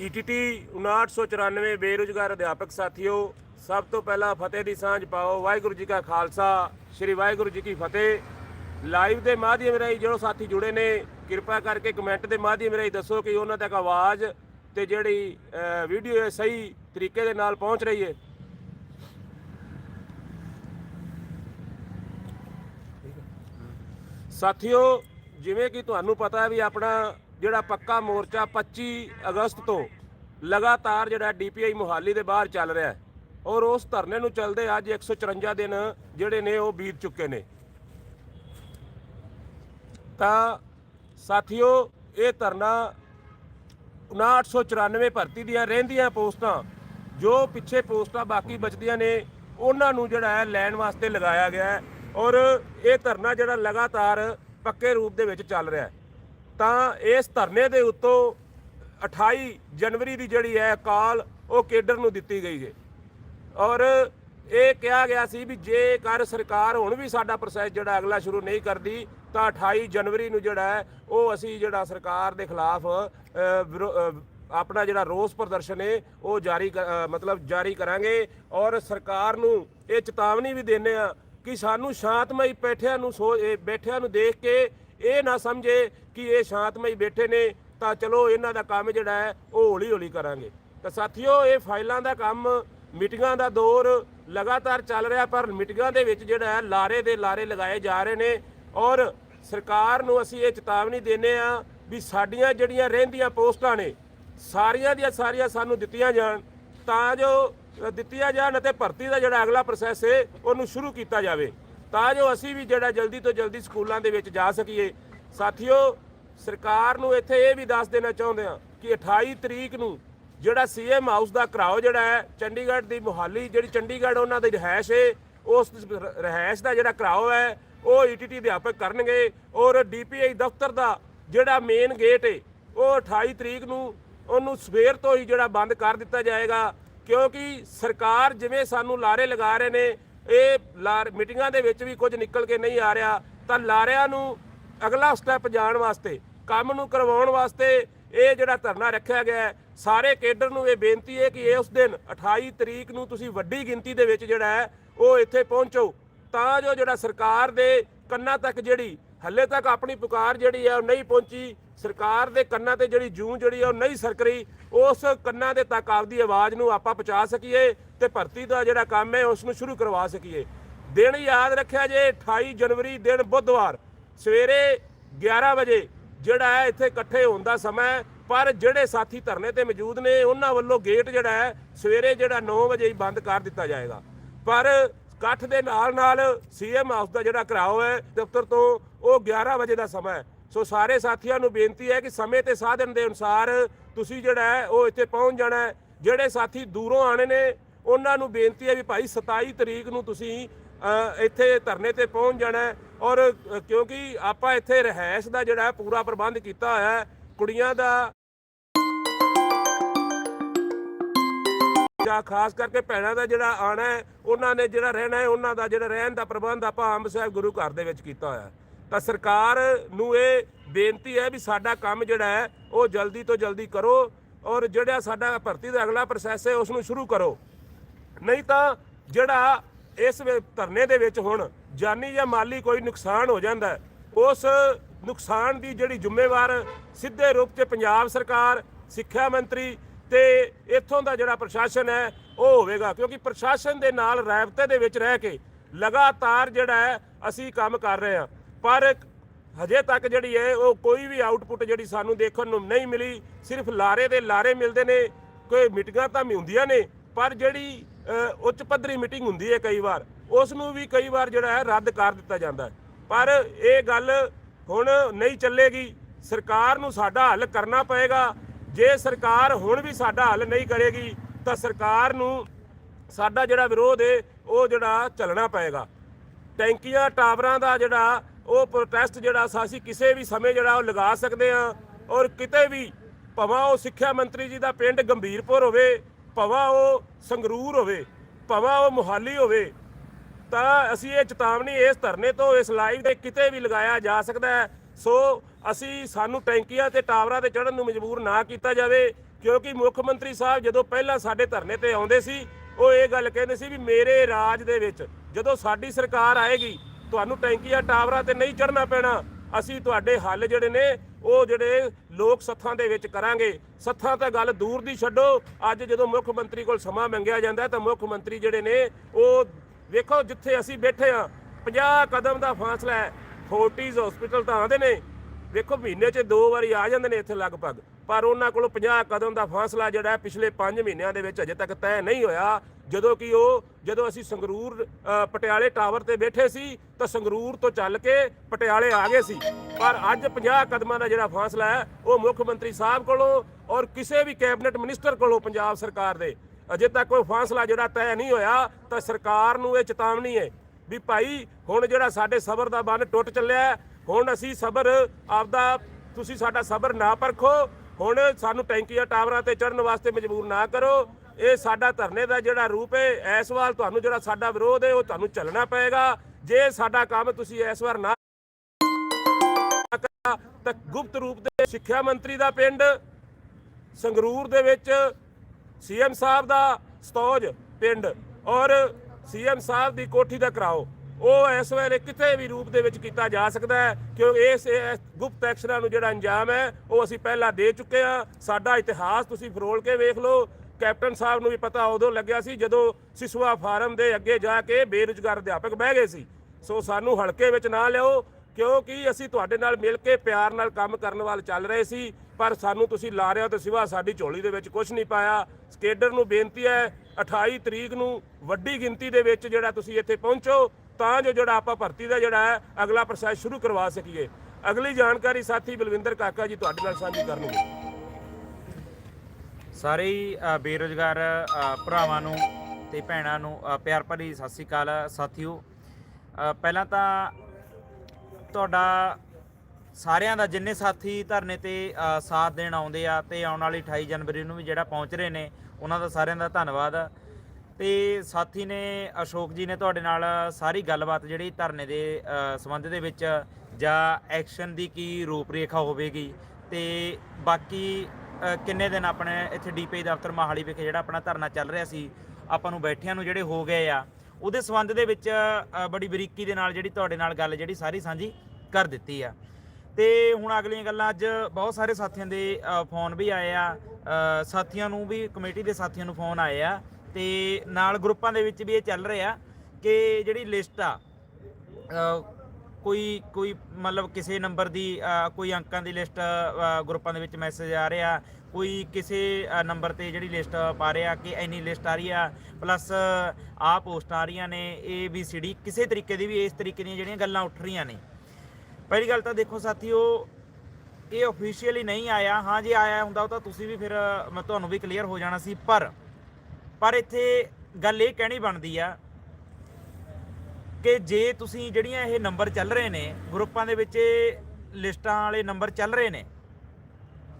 ETT 5994 ਬੇਰੁਜ਼ਗਾਰ ਅਧਿਆਪਕ ਸਾਥੀਓ, ਸਭ ਤੋਂ ਪਹਿਲਾਂ ਫਤਿਹ ਦੀ ਸਾਂਝ ਪਾਓ। ਵਾਹਿਗੁਰੂ ਜੀ ਕਾ ਖਾਲਸਾ, ਸ੍ਰੀ ਵਾਹਿਗੁਰੂ ਜੀ ਕੀ ਫਤਿਹ। ਲਾਈਵ ਦੇ ਮਾਧਿਅਮ ਰਾਹੀਂ ਜਿਹੜੇ ਸਾਥੀ ਜੁੜੇ ਨੇ, ਕਿਰਪਾ ਕਰਕੇ ਕਮੈਂਟ ਦੇ ਮਾਧਿਅਮ ਰਾਹੀਂ ਦੱਸੋ ਕਿ ਉਹਨਾਂ ਤੱਕ ਆਵਾਜ਼ ਤੇ ਜਿਹੜੀ ਵੀਡੀਓ ਹੈ ਸਹੀ ਤਰੀਕੇ ਦੇ ਨਾਲ ਪਹੁੰਚ ਰਹੀ ਹੈ। ਸਾਥੀਓ, ਜਿਵੇਂ ਕਿ ਤੁਹਾਨੂੰ ਪਤਾ ਹੈ ਵੀ ਆਪਣਾ ਜਿਹੜਾ ਪੱਕਾ ਮੋਰਚਾ 25 ਅਗਸਤ ਤੋਂ ਲਗਾਤਾਰ ਜਿਹੜਾ ਡੀਪੀਆਈ ਮੁਹਾਲੀ ਦੇ ਬਾਹਰ ਚੱਲ ਰਿਹਾ ਹੈ। ਔਰ ਉਸ ਧਰਨੇ ਨੂੰ ਚੱਲਦੇ ਅੱਜ 154 ਦਿਨ ਜਿਹੜੇ ਨੇ ਉਹ ਬੀਤ ਚੁੱਕੇ ਨੇ। ਤਾਂ ਸਾਥੀਓ, ਇਹ ਧਰਨਾ 5994 ਭਰਤੀ ਦੀਆਂ ਰਹਿੰਦੀਆਂ ਪੋਸਟਾਂ, ਜੋ ਪਿੱਛੇ ਪੋਸਟਾਂ ਬਾਕੀ ਬਚਦੀਆਂ ਨੇ, ਉਹਨਾਂ ਨੂੰ ਜਿਹੜਾ ਹੈ ਲੈਣ ਵਾਸਤੇ ਲਗਾਇਆ ਗਿਆ ਹੈ। ਔਰ ਇਹ ਧਰਨਾ ਜਿਹੜਾ ਲਗਾਤਾਰ ਪੱਕੇ ਰੂਪ ਦੇ ਵਿੱਚ ਚੱਲ ਰਿਹਾ ਹੈ। ਤਾਂ ਇਸ ਧਰਨੇ ਦੇ ਉੱਤੋਂ 28 ਜਨਵਰੀ ਦੀ ਜਿਹੜੀ ਹੈ ਕਾਲ ਉਹ ਕੇਡਰ ਨੂੰ ਦਿੱਤੀ ਗਈ ਹੈ। ਔਰ ਇਹ ਕਿਹਾ ਗਿਆ ਸੀ ਵੀ ਜੇਕਰ ਸਰਕਾਰ ਹੁਣ ਵੀ ਸਾਡਾ ਪ੍ਰੋਸੈਸ ਜਿਹੜਾ ਅਗਲਾ ਸ਼ੁਰੂ ਨਹੀਂ ਕਰਦੀ, ਤਾਂ 28 ਜਨਵਰੀ ਨੂੰ ਜਿਹੜਾ ਹੈ ਉਹ ਅਸੀਂ ਜਿਹੜਾ ਸਰਕਾਰ ਦੇ ਖਿਲਾਫ ਵਿਰੋ- ਆਪਣਾ ਜਿਹੜਾ ਰੋਸ ਪ੍ਰਦਰਸ਼ਨ ਹੈ, ਉਹ ਜਾਰੀ ਕ- ਮਤਲਬ ਜਾਰੀ ਕਰਾਂਗੇ। ਔਰ ਸਰਕਾਰ ਨੂੰ ਇਹ ਚੇਤਾਵਨੀ ਵੀ ਦਿੰਦੇ ਆ ਕਿ ਸਾਨੂੰ ਸ਼ਾਂਤਮਈ ਬੈਠਿਆਂ ਨੂੰ ਸੋ ਬੈਠਿਆਂ ਨੂੰ ਦੇਖ ਕੇ ਇਹ ਨਾ ਸਮਝੇ ਕਿ ਇਹ ਸ਼ਾਂਤਮਈ ਬੈਠੇ ਨੇ, ਤਾਂ ਚਲੋ ਇਹਨਾਂ ਦਾ ਕੰਮ ਜਿਹੜਾ ਹੈ, ਉਹ ਹੌਲੀ ਹੌਲੀ ਕਰਾਂਗੇ। ਤਾਂ ਸਾਥੀਓ, ਇਹ ਫਾਈਲਾਂ ਦਾ ਕੰਮ, ਮੀਟਿੰਗਾਂ ਦਾ ਦੌਰ ਲਗਾਤਾਰ ਚੱਲ ਰਿਹਾ, ਪਰ ਮੀਟਿੰਗਾਂ ਦੇ ਵਿੱਚ ਜਿਹੜਾ ਹੈ, ਲਾਰੇ ਦੇ ਲਾਰੇ ਲਗਾਏ ਜਾ ਰਹੇ ਨੇ ਔਰ ਸਰਕਾਰ ਨੂੰ ਅਸੀਂ ਇਹ ਚੇਤਾਵਨੀ ਦਿੰਦੇ ਆ ਵੀ ਸਾਡੀਆਂ ਜਿਹੜੀਆਂ ਰਹਿੰਦੀਆਂ ਪੋਸਟਾਂ ਨੇ, ਸਾਰੀਆਂ ਦੀਆਂ ਸਾਰੀਆਂ ਸਾਨੂੰ ਦਿੱਤੀਆਂ ਜਾਣ, ਤਾਂ ਜੋ ਦਿੱਤੀਆਂ ਜਾਣ ਅਤੇ ਭਰਤੀ ਦਾ ਜਿਹੜਾ ਅਗਲਾ ਪ੍ਰੋਸੈਸ ਹੈ ਉਹਨੂੰ ਸ਼ੁਰੂ ਕੀਤਾ ਜਾਵੇ। ਤਾਂ ਜੋ ਅਸੀਂ ਵੀ ਜਿਹੜਾ ਜਲਦੀ ਤੋਂ ਜਲਦੀ ਸਕੂਲਾਂ ਦੇ ਵਿੱਚ ਜਾ ਸਕੀਏ। ਸਾਥੀਓ, ਸਰਕਾਰ ਨੂੰ ਇੱਥੇ ਇਹ ਵੀ ਦੱਸ ਦੇਣਾ ਚਾਹੁੰਦੇ ਹਾਂ ਕਿ 28 ਤਰੀਕ ਨੂੰ ਜਿਹੜਾ ਸੀਐਮ ਹਾਊਸ ਦਾ ਘਰਾਓ ਜਿਹੜਾ ਹੈ, ਚੰਡੀਗੜ੍ਹ ਦੀ ਮੁਹਾਲੀ, ਜਿਹੜੀ ਚੰਡੀਗੜ੍ਹ ਉਹਨਾਂ ਦੀ ਰਿਹਾਇਸ਼ ਹੈ ਉਸ ਰ- ਰਿਹਾਇਸ਼ ਦਾ ਜਿਹੜਾ ਘਰਾਓ ਹੈ, ਉਹ ਈਟੀਟੀ ਅਧਿਆਪਕ ਕਰਨਗੇ ਔਰ ਡੀਪੀਆਈ ਦਫ਼ਤਰ ਦਾ ਜਿਹੜਾ ਮੇਨ ਗੇਟ ਹੈ ਉਹ 28 ਤਰੀਕ ਨੂੰ ਉਹਨੂੰ ਸਵੇਰ ਤੋਂ ਹੀ ਜਿਹੜਾ ਬੰਦ ਕਰ ਦਿੱਤਾ ਜਾਏਗਾ। ਕਿਉਂਕਿ ਸਰਕਾਰ ਜਿਵੇਂ ਸਾਨੂੰ ਲਾਰੇ ਲਗਾ ਰਹੇ ਨੇ ਇਹ ਲਾਰ ਮੀਟਿੰਗਾਂ ਦੇ ਵਿੱਚ ਵੀ ਕੁਝ ਨਿਕਲ ਕੇ ਨਹੀਂ ਆ ਰਿਹਾ, ਤਾਂ ਲਾਰਿਆਂ ਨੂੰ ਅਗਲਾ ਸਟੈਪ ਜਾਣ ਵਾਸਤੇ, ਕੰਮ ਨੂੰ ਕਰਵਾਉਣ ਵਾਸਤੇ ਇਹ ਜਿਹੜਾ ਧਰਨਾ ਰੱਖਿਆ ਗਿਆ ਸਾਰੇ ਕੇਡਰ ਨੂੰ ਇਹ ਬੇਨਤੀ ਹੈ ਕਿ ਉਸ ਦਿਨ 28 ਤਰੀਕ ਨੂੰ ਤੁਸੀਂ ਵੱਡੀ ਗਿਣਤੀ ਦੇ ਵਿੱਚ ਜਿਹੜਾ ਹੈ, ਉਹ ਇੱਥੇ ਪਹੁੰਚੋ। ਤਾਂ ਜੋ ਜਿਹੜਾ ਸਰਕਾਰ ਦੇ ਕੰਨਾਂ ਤੱਕ ਜਿਹੜੀ, ਹੱਲੇ ਤੱਕ ਆਪਣੀ ਪੁਕਾਰ ਜਿਹੜੀ ਹੈ, ਉਹ ਨਹੀਂ ਪਹੁੰਚੀ ਸਰਕਾਰ ਦੇ ਕੰਨਾਂ ਤੇ ਜਿਹੜੀ ਜੂੰ ਜਿਹੜੀ ਹੈ ਉਹ ਨਹੀਂ ਸਰਕ ਰਹੀ ਉਸ ਕੰਨਾਂ ਦੇ ਤੱਕ ਆਪਦੀ ਆਵਾਜ਼ ਨੂੰ ਆਪਾਂ ਪਹੁੰਚਾ ਸਕੀਏ ਤੇ ਭਰਤੀ ਦਾ ਜਿਹੜਾ ਕੰਮ ਹੈ ਉਸ ਨੂੰ ਸ਼ੁਰੂ ਕਰਵਾ ਸਕੀਏ। ਦਿਨ ਯਾਦ ਰੱਖਿਆ ਜੇ 28 ਜਨਵਰੀ ਦਿਨ ਬੁੱਧਵਾਰ ਸਵੇਰੇ 11 ਵਜੇ ਜਿਹੜਾ ਹੈ ਇੱਥੇ ਇਕੱਠੇ ਹੋਣ ਦਾ ਸਮਾਂ ਹੈ, ਪਰ ਜਿਹੜੇ ਸਾਥੀ ਧਰਨੇ ਤੇ ਮੌਜੂਦ ਨੇ ਉਹਨਾਂ ਵੱਲੋਂ ਗੇਟ ਜਿਹੜਾ ਹੈ ਸਵੇਰੇ ਜਿਹੜਾ 9 ਵਜੇ ਹੀ ਬੰਦ ਕਰ ਦਿੱਤਾ ਜਾਏਗਾ। ਪਰ ਇਕੱਠ ਦੇ ਨਾਲ ਨਾਲ ਸੀਐਮ ਹਾਊਸ ਦਾ ਜਿਹੜਾ ਘਰਾਓ ਹੈ ਦਫ਼ਤਰ ਤੋਂ ਉਹ 11 ਵਜੇ ਦਾ ਸਮਾਂ ਹੈ। ਸੋ ਸਾਰੇ ਸਾਥੀਆਂ ਨੂੰ ਬੇਨਤੀ ਹੈ ਕਿ ਸਮੇਂ ਤੇ ਸਾਧਨ ਦੇ ਅਨੁਸਾਰ ਤੁਸੀਂ ਜਿਹੜਾ ਹੈ ਉਹ ਇੱਥੇ ਪਹੁੰਚ ਜਾਣਾ ਹੈ। ਜਿਹੜੇ ਸਾਥੀ ਦੂਰੋਂ ਆਣੇ ਨੇ, ਉਹਨਾਂ ਨੂੰ ਬੇਨਤੀ ਹੈ ਵੀ ਭਾਈ 27 ਤਰੀਕ ਨੂੰ ਤੁਸੀਂ ਇੱਥੇ ਧਰਨੇ ਤੇ ਪਹੁੰਚ ਜਾਣਾ ਔਰ ਕਿਉਂਕਿ ਆਪਾਂ ਇੱਥੇ ਰਹਿائش ਦਾ ਜਿਹੜਾ ਪੂਰਾ ਪ੍ਰਬੰਧ ਕੀਤਾ ਹੋਇਆ ਹੈ, ਕੁੜੀਆਂ ਦਾ ਜਾਂ ਖਾਸ ਕਰਕੇ ਭੈਣਾਂ ਦਾ ਜਿਹੜਾ ਆਣਾ ਹੈ, ਉਹਨਾਂ ਨੇ ਜਿਹੜਾ ਰਹਿਣਾ ਹੈ, ਉਹਨਾਂ ਦਾ ਜਿਹੜਾ ਰਹਿਣ ਦਾ ਪ੍ਰਬੰਧ ਆਪਾਂ ਅੰਬ ਸਾਹਿਬ ਗੁਰੂ ਘਰ ਦੇ ਵਿੱਚ ਕੀਤਾ ਹੋਇਆ ਹੈ। ਤਾਂ ਸਰਕਾਰ ਨੂੰ ਇਹ ਬੇਨਤੀ ਹੈ ਵੀ ਸਾਡਾ ਕੰਮ ਜਿਹੜਾ ਹੈ, ਉਹ ਜਲਦੀ ਤੋਂ ਜਲਦੀ ਕਰੋ ਔਰ ਜਿਹੜਾ ਸਾਡਾ ਭਰਤੀ ਦਾ ਅਗਲਾ ਪ੍ਰੋਸੈਸ ਹੈ ਉਸ ਨੂੰ ਸ਼ੁਰੂ ਕਰੋ। ਨਹੀਂ ਤਾਂ ਜਿਹੜਾ ਇਸ ਧਰਨੇ ਦੇ ਵਿੱਚ ਹੁਣ ਜਾਨੀ ਜਾਂ ਮਾਲੀ ਕੋਈ ਨੁਕਸਾਨ ਹੋ ਜਾਂਦਾ ਉਸ ਨੁਕਸਾਨ ਦੀ ਜਿਹੜੀ ਜ਼ਿੰਮੇਵਾਰ ਸਿੱਧੇ ਰੂਪ 'ਚ ਪੰਜਾਬ ਸਰਕਾਰ, ਸਿੱਖਿਆ ਮੰਤਰੀ ਤੇ ਇੱਥੋਂ ਦਾ ਜਿਹੜਾ ਪ੍ਰਸ਼ਾਸਨ ਹੈ, ਉਹ ਹੋਵੇਗਾ। ਕਿਉਂਕਿ ਪ੍ਰਸ਼ਾਸਨ ਦੇ ਨਾਲ ਰਾਬਤੇ ਦੇ ਵਿੱਚ ਰਹਿ ਕੇ ਲਗਾਤਾਰ ਜਿਹੜਾ ਹੈ, ਅਸੀਂ ਕੰਮ ਕਰ ਰਹੇ ਹਾਂ। ਪਰ ਹਜੇ ਤੱਕ ਜਿਹੜੀ ਹੈ ਉਹ ਕੋਈ ਵੀ ਆਊਟਪੁੱਟ ਜਿਹੜੀ ਸਾਨੂੰ ਦੇਖਣ ਨੂੰ ਨਹੀਂ ਮਿਲੀ, ਸਿਰਫ ਲਾਰੇ ਦੇ ਲਾਰੇ ਮਿਲਦੇ ਨੇ, ਕੋਈ ਮੀਟਿੰਗਾਂ ਤਾਂ ਹੁੰਦੀਆਂ ਨੇ, ਪਰ ਜਿਹੜੀ ਉੱਚ ਪੱਧਰੀ ਮੀਟਿੰਗ ਹੁੰਦੀ ਹੈ ਕਈ ਵਾਰ, ਉਸ ਨੂੰ ਵੀ ਕਈ ਵਾਰ ਜਿਹੜਾ ਹੈ ਰੱਦ ਕਰ ਦਿੱਤਾ ਜਾਂਦਾ ਪਰ ਇਹ ਗੱਲ ਹੁਣ ਨਹੀਂ ਚੱਲੇਗੀ, ਸਰਕਾਰ ਨੂੰ ਸਾਡਾ ਹੱਲ ਕਰਨਾ ਪਏਗਾ, ਜੇ ਸਰਕਾਰ ਹੁਣ ਵੀ ਸਾਡਾ ਹੱਲ ਨਹੀਂ ਕਰੇਗੀ, ਤਾਂ ਸਰਕਾਰ ਨੂੰ ਸਾਡਾ ਜਿਹੜਾ ਵਿਰੋਧ ਹੈ, ਉਹ ਜਿਹੜਾ ਚੱਲਣਾ ਪਏਗਾ। ਟੈਂਕੀਆਂ, ਟਾਵਰਾਂ ਦਾ ਜਿਹੜਾ ਉਹ ਪ੍ਰੋਟੈਸਟ ਜਿਹੜਾ ਸਾ- ਅਸੀਂ ਕਿਸੇ ਵੀ ਸਮੇਂ ਜਿਹੜਾ ਉਹ ਲਗਾ ਸਕਦੇ ਆ ਔਰ ਕਿਤੇ ਵੀ ਭਵਾ ਉਹ ਸਿੱਖਿਆ ਮੰਤਰੀ ਜੀ ਦਾ ਪਿੰਡ ਗੰਭੀਰਪੁਰ ਹੋਵੇ, ਭਵਾ ਉਹ ਸੰਗਰੂਰ ਹੋਵੇ, ਭਵਾ ਉਹ ਮੁਹਾਲੀ ਹੋਵੇ, ਤਾਂ ਅਸੀਂ ਇਹ ਚੇਤਾਵਨੀ ਇਸ ਧਰਨੇ ਤੋਂ, ਇਸ ਲਾਈਵ 'ਤੇ ਕਿਤੇ ਵੀ ਲਗਾਇਆ ਜਾ ਸਕਦਾ ਹੈ। ਸੋ ਅਸੀਂ ਸਾਨੂੰ ਟੈਂਕੀਆਂ ਤੇ ਟਾਵਰਾਂ ਤੇ ਚੜ੍ਹਨ ਨੂੰ ਮਜਬੂਰ ਨਾ ਕੀਤਾ ਜਾਵੇ, ਕਿਉਂਕਿ ਮੁੱਖ ਮੰਤਰੀ ਸਾਹਿਬ ਜਦੋਂ ਪਹਿਲਾਂ ਸਾਡੇ ਧਰਨੇ ਤੇ ਆਉਂਦੇ ਸੀ, ਉਹ ਇਹ ਗੱਲ ਕਹਿੰਦੇ ਸੀ ਵੀ ਮੇਰੇ ਰਾਜ ਦੇ ਵਿੱਚ ਜਦੋਂ ਸਾਡੀ ਸਰਕਾਰ ਆਏਗੀ ਤੁਹਾਨੂੰ ਟੈਂਕੀਆਂ ਟਾਵਰਾਂ ਤੇ ਨਹੀਂ ਚੜਨਾ ਪੈਣਾ। ਅਸੀਂ ਤੁਹਾਡੇ ਹੱਲ ਜਿਹੜੇ ਨੇ, ਉਹ ਜਿਹੜੇ ਲੋਕ ਸੱਥਾਂ ਦੇ ਵਿੱਚ ਕਰਾਂਗੇ। ਸੱਥਾਂ ਤਾਂ ਗੱਲ ਦੂਰ ਦੀ ਛੱਡੋ। ਅੱਜ ਜਦੋਂ ਮੁੱਖ ਮੰਤਰੀ ਕੋਲ ਸਮਾਂ ਮੰਗਿਆ ਜਾਂਦਾ ਤਾਂ ਮੁੱਖ ਮੰਤਰੀ ਜਿਹੜੇ ਨੇ, ਉਹ ਵੇਖੋ ਜਿੱਥੇ ਅਸੀਂ ਬੈਠੇ ਆ 50 ਕਦਮ ਦਾ ਫਾਸਲਾ ਹੈ। ਫੋਰਟੀਜ਼ ਹਸਪੀਟਲ ਤਾਂ ਆਉਂਦੇ ਨੇ। ਵੇਖੋ ਮਹੀਨੇ 'ਚ ਦੋ ਵਾਰੀ ਆ ਜਾਂਦੇ ਨੇ ਇੱਥੇ ਲਗਭਗ। ਪਰ ਉਹਨਾਂ ਕੋਲੋਂ 50 ਕਦਮ ਦਾ ਫਾਸਲਾ ਜਿਹੜਾ ਪਿਛਲੇ 5 ਮਹੀਨਿਆਂ ਦੇ ਵਿੱਚ ਅਜੇ ਤੱਕ ਤੈਅ ਨਹੀਂ ਹੋਇਆ। ਜਦੋਂ ਕਿ ਉਹ, ਜਦੋਂ ਅਸੀਂ ਸੰਗਰੂਰ ਪਟਿਆਲੇ ਟਾਵਰ ਤੇ ਬੈਠੇ ਸੀ, ਤਾਂ ਸੰਗਰੂਰ ਤੋਂ ਚੱਲ ਕੇ ਪਟਿਆਲੇ ਆ ਗਏ ਸੀ। ਪਰ ਅੱਜ 50 ਕਦਮਾਂ ਦਾ ਜਿਹੜਾ ਫਾਸਲਾ ਹੈ, ਉਹ ਮੁੱਖ ਮੰਤਰੀ ਸਾਹਿਬ ਕੋਲੋਂ ਔਰ ਕਿਸੇ ਵੀ ਕੈਬਨਿਟ ਮਿਨਿਸਟਰ ਕੋਲੋਂ ਪੰਜਾਬ ਸਰਕਾਰ ਦੇ। ਅਜੇ ਤੱਕ ਕੋਈ ਫਾਸਲਾ ਜਿਹੜਾ ਤੈਅ ਨਹੀਂ ਹੋਇਆ, ਤਾਂ ਸਰਕਾਰ ਨੂੰ ਇਹ ਚੇਤਾਵਨੀ ਹੈ ਵੀ ਭਾਈ, ਹੁਣ ਜਿਹੜਾ ਸਾਡੇ ਸਬਰ ਦਾ ਬੰਨ ਟੁੱਟ ਚੱਲਿਆ ਹੁਣ ਅਸੀਂ ਸਬਰ ਆਪਦਾ, ਤੁਸੀਂ ਸਾਡਾ ਸਬਰ ਨਾ ਪਰਖੋ, ਹੁਣ ਸਾਨੂੰ ਟੈਂਕੀਆਂ ਟਾਵਰਾਂ ਤੇ ਚੜਨ ਵਾਸਤੇ ਮਜਬੂਰ ਨਾ ਕਰੋ ਇਹ ਸਾਡਾ ਧਰਨੇ ਦਾ ਜਿਹੜਾ ਰੂਪ ਹੈ, ਇਸ ਵਾਰ ਤੁਹਾਨੂੰ ਜਿਹੜਾ ਸਾਡਾ ਵਿਰੋਧ ਹੈ, ਉਹ ਤੁਹਾਨੂੰ ਚੱਲਣਾ ਪਏਗਾ। ਜੇ ਸਾਡਾ ਕੰਮ ਤੁਸੀਂ ਇਸ ਵਾਰ ਨਾ ਤਾਂ ਗੁਪਤ ਰੂਪ ਦੇ ਸਿੱਖਿਆ ਮੰਤਰੀ ਦਾ ਪਿੰਡ, ਸੰਗਰੂਰ ਦੇ ਵਿੱਚ ਸੀਐਮ ਸਾਹਿਬ ਦਾ ਸਤੌਜ ਪਿੰਡ ਔਰ ਸੀਐਮ ਸਾਹਿਬ ਦੀ ਕੋਠੀ ਦਾ ਕਰਾਓ। ਉਹ ਇਸ ਵੇਲੇ ਕਿਤੇ ਵੀ ਰੂਪ ਦੇ ਵਿੱਚ ਕੀਤਾ ਜਾ ਸਕਦਾ ਹੈ, ਕਿਉਂ ਇਸ ਇਸ ਗੁਪਤ ਐਕਸ਼ਨਾਂ ਨੂੰ ਜਿਹੜਾ ਅੰਜਾਮ ਹੈ, ਉਹ ਅਸੀਂ ਪਹਿਲਾਂ ਦੇ ਚੁੱਕੇ ਹਾਂ। ਸਾਡਾ ਇਤਿਹਾਸ ਤੁਸੀਂ ਫਰੋਲ ਕੇ ਵੇਖ ਲਓ। ਕੈਪਟਨ ਸਾਹਿਬ ਨੂੰ ਵੀ ਪਤਾ ਉਦੋਂ ਲੱਗਿਆ ਸੀ ਜਦੋਂ ਸਿਸਵਾ ਫਾਰਮ ਦੇ ਅੱਗੇ ਜਾ ਕੇ ਬੇਰੁਜ਼ਗਾਰ ਅਧਿਆਪਕ ਬਹਿ ਗਏ ਸੀ। ਸੋ ਸਾਨੂੰ ਹਲਕੇ ਵਿੱਚ ਨਾ ਲਿਓ ਕਿਉਂਕਿ ਅਸੀਂ ਤੁਹਾਡੇ ਨਾਲ ਮਿਲ ਕੇ ਪਿਆਰ ਨਾਲ ਕੰਮ ਕਰਨ ਵੱਲ ਚੱਲ ਰਹੇ ਸੀ, ਪਰ ਸਾਨੂੰ ਤੁਸੀਂ ਲਾ ਰਹੇ ਹੋ ਤੇ ਸਿਵਾ ਸਾਡੀ ਝੋਲੀ ਦੇ ਵਿੱਚ ਕੁਝ ਨਹੀਂ ਪਾਇਆ। ਸਕੇਡਰ ਨੂੰ ਬੇਨਤੀ ਹੈ 28 ਤਰੀਕ ਨੂੰ ਵੱਡੀ ਗਿਣਤੀ ਦੇ ਵਿੱਚ ਜਿਹੜਾ ਤੁਸੀਂ ਇੱਥੇ ਪਹੁੰਚੋ, ਤਾਂ ਜੋ ਜਿਹੜਾ ਆਪਾਂ ਭਰਤੀ ਦਾ ਜਿਹੜਾ ਹੈ, ਅਗਲਾ ਪ੍ਰੋਸੈਸ ਸ਼ੁਰੂ ਕਰਵਾ ਸਕੀਏ। ਅਗਲੀ ਜਾਣਕਾਰੀ ਸਾਥੀ ਬਲਵਿੰਦਰ ਕਾਕਾ ਜੀ ਤੁਹਾਡੇ ਨਾਲ ਸਾਂਝੀ ਕਰਨਗੇ। ਸਾਰੇ ਹੀ ਅ, ਬੇਰੁਜ਼ਗਾਰ ਭਰਾਵਾਂ ਨੂੰ ਤੇ ਭੈਣਾਂ ਨੂੰ ਪਿਆਰ ਭਰੀ ਸਤਿ ਸ੍ਰੀ ਅਕਾਲ ਸਾਥੀਓ। ਅ, ਪਹਿਲਾਂ ਤਾਂ ਤੁਹਾਡਾ ਸਾਰਿਆਂ ਦਾ ਜਿੰਨੇ ਸਾਥੀ ਧਰਨੇ ਤੇ ਸਾਥ ਦੇਣ ਆਉਂਦੇ ਆ ਤੇ ਆਉਣ ਵਾਲੀ 28 ਜਨਵਰੀ ਨੂੰ ਵੀ ਜਿਹੜਾ ਪਹੁੰਚ ਰਹੇ ਨੇ ਉਹਨਾਂ ਦਾ ਸਾਰਿਆਂ ਦਾ ਧੰਨਵਾਦ। ਤੇ ਸਾਥੀ ਨੇ ਅਸ਼ੋਕ ਜੀ ਨੇ ਤੁਹਾਡੇ ਨਾਲ ਸਾਰੀ ਗੱਲਬਾਤ ਜਿਹੜੀ ਧਰਨੇ ਦੇ ਸੰਬੰਧ ਦੇ ਵਿੱਚ ਜਾਂ ਐਕਸ਼ਨ ਦੀ ਕੀ ਰੂਪਰੇਖਾ ਹੋਵੇਗੀ ਤੇ ਬਾਕੀ ਕਿੰਨੇ ਦਿਨ ਆਪਣੇ ਇੱਥੇ ਡੀਪੀ ਦਫ਼ਤਰ ਮਹਾਲੀ ਵਿਖੇ ਜਿਹੜਾ ਆਪਣਾ ਧਰਨਾ ਚੱਲ ਰਿਹਾ ਸੀ, ਆਪਾਂ ਨੂੰ ਬੈਠਿਆਂ ਨੂੰ ਜਿਹੜੇ ਹੋ ਗਏ ਆ, ਉਹਦੇ ਸੰਬੰਧ ਦੇ ਵਿੱਚ ਬੜੀ ਬਰੀਕੀ ਦੇ ਨਾਲ ਜਿਹੜੀ ਤੁਹਾਡੇ ਨਾਲ ਗੱਲ ਜਿਹੜੀ ਸਾਰੀ ਸਾਂਝੀ ਕਰ ਦਿੱਤੀ ਆ। ਤੇ ਹੁਣ ਅਗਲੀਆਂ ਗੱਲਾਂ, ਅੱਜ ਬਹੁਤ ਸਾਰੇ ਸਾਥੀਆਂ ਦੇ ਫੋਨ ਵੀ ਆਏ ਆ ਸਾਥੀਆਂ ਨੂੰ ਵੀ, ਕਮੇਟੀ ਦੇ ਸਾਥੀਆਂ ਨੂੰ ਫੋਨ ਆਏ ਆ, ਤੇ ਨਾਲ ਗਰੁੱਪਾਂ ਦੇ ਵਿੱਚ ਵੀ ਇਹ ਚੱਲ ਰਿਹਾ ਕਿ ਜਿਹੜੀ ਲਿਸਟ ਆ ਕੋਈ ਕੋਈ ਮਤਲਬ ਕਿਸੇ ਨੰਬਰ ਦੀ ਕੋਈ ਅੰਕਾਂ ਦੀ ਲਿਸਟ ਗਰੁੱਪਾਂ ਦੇ ਵਿੱਚ ਮੈਸੇਜ ਆ ਰਿਹਾ, ਕੋਈ ਕਿਸੇ ਨੰਬਰ ਤੇ ਜਿਹੜੀ ਲਿਸਟ ਪਾ ਰਿਹਾ ਕਿ ਇੰਨੀ ਲਿਸਟ ਆ ਰਹੀ ਆ, ਪਲੱਸ ਆ ਪੋਸਟਾਂ ਆ ਰਹੀਆਂ ਨੇ ਏ ਬੀ ਸੀ ਡੀ ਕਿਸੇ ਤਰੀਕੇ ਦੀ ਵੀ ਇਸ ਤਰੀਕੇ ਦੀਆਂ ਜਿਹੜੀਆਂ ਗੱਲਾਂ ਉੱਠ ਰਹੀਆਂ ਨੇ। ਪਹਿਲੀ ਗੱਲ ਤਾਂ ਦੇਖੋ ਸਾਥੀਓ, ਇਹ ਅਫੀਸ਼ੀਅਲੀ ਨਹੀਂ ਆਇਆ, ਹਾਂ ਜੇ ਆਇਆ ਹੁੰਦਾ ਉਹ ਤਾਂ ਤੁਸੀਂ ਵੀ ਫਿਰ, ਮੈਂ ਤੁਹਾਨੂੰ ਵੀ ਕਲੀਅਰ ਹੋ ਜਾਣਾ ਸੀ, ਪਰ ਪਰ ਇੱਥੇ ਗੱਲ ਇਹ ਕਹਿਣੀ ਬਣਦੀ ਆ ਕਿ ਜੇ ਤੁਸੀਂ ਜਿਹੜੀਆਂ ਇਹ ਨੰਬਰ ਚੱਲ ਰਹੇ ਨੇ ਗਰੁੱਪਾਂ ਦੇ ਵਿੱਚ ਇਹ ਲਿਸਟਾਂ ਵਾਲੇ ਨੰਬਰ ਚੱਲ ਰਹੇ ਨੇ